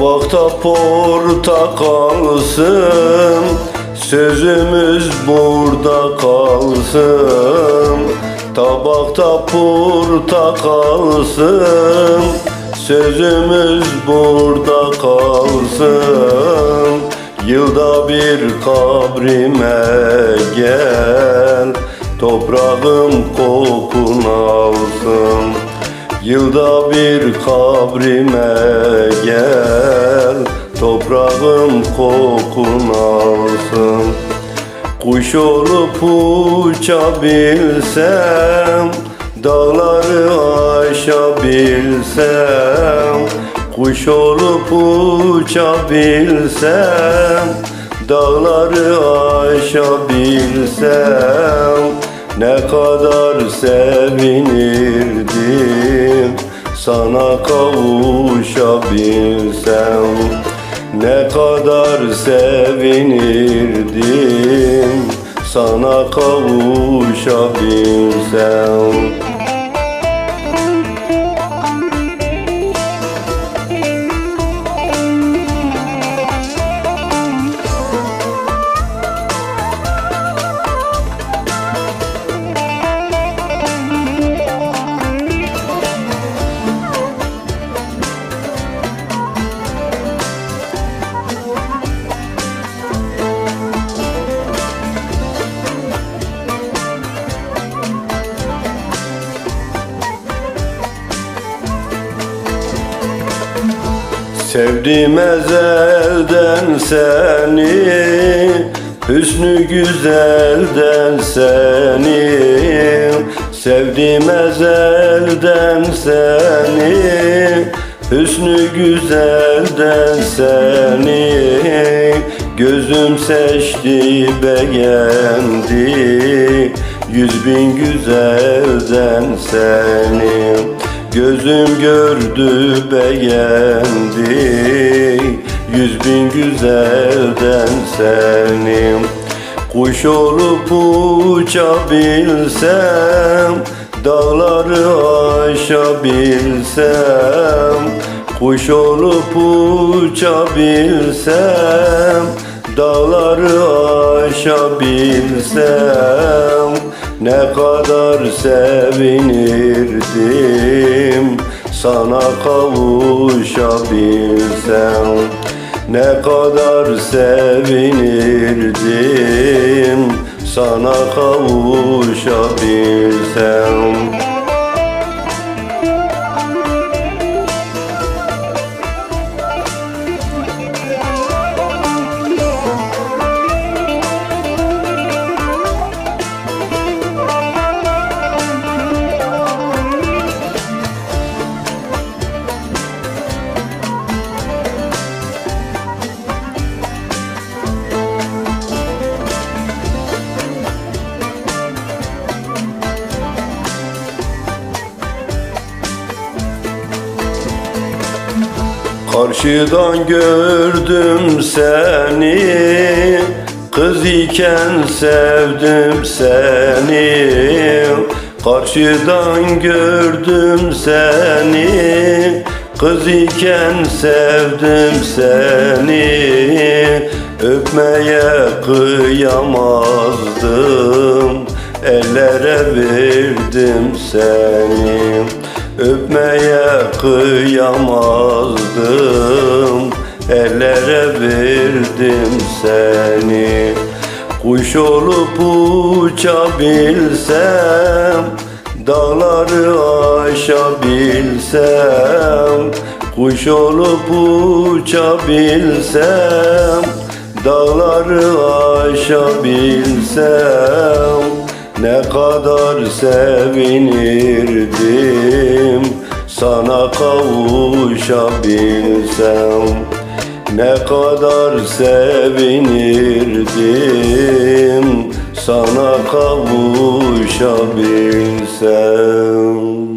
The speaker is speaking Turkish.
Tabakta portakalsın Sözümüz burada kalsın. Tabakta portakalsın Sözümüz burada kalsın. Yılda bir kabrime gel Toprağım kokun alsın Yılda bir kabrime gel Toprağım kokun alsın. Kuş olup uçabilsem Dağları aşabilsem. Kuş olup uçabilsem Dağları aşabilsem ne kadar sevinirdim sana kavuşabilsem. Ne kadar sevinirdim sana kavuşabilsem Sevdim ezelden seni Hüsnü güzelden seni. Sevdim ezelden seni Hüsnü güzelden seni. Gözüm seçti beğendi Yüz bin güzelden seni Gözüm gördü beğendi. Yüz bin güzelden seni Kuş olup uçabilsem Dağları aşabilsem. Kuş olup uçabilsem Dağları aşabilsem ne kadar sevinirdim sana kavuşabilsem. Ne kadar sevinirdim sana kavuşabilsem Karşıdan gördüm seni Kız iken sevdim seni. Karşıdan gördüm seni Kız iken sevdim seni. Öpmeye kıyamazdım Ellere verdim seni Öpmeye kıyamazdım. Ellere verdim seni. Kuş olup uçabilsem Dağları aşabilsem Kuş olup uçabilsem Dağları aşabilsem Ne kadar sevinirdim Sana kavuşabilsem. Ne kadar sevinirdim Sana kavuşabilsem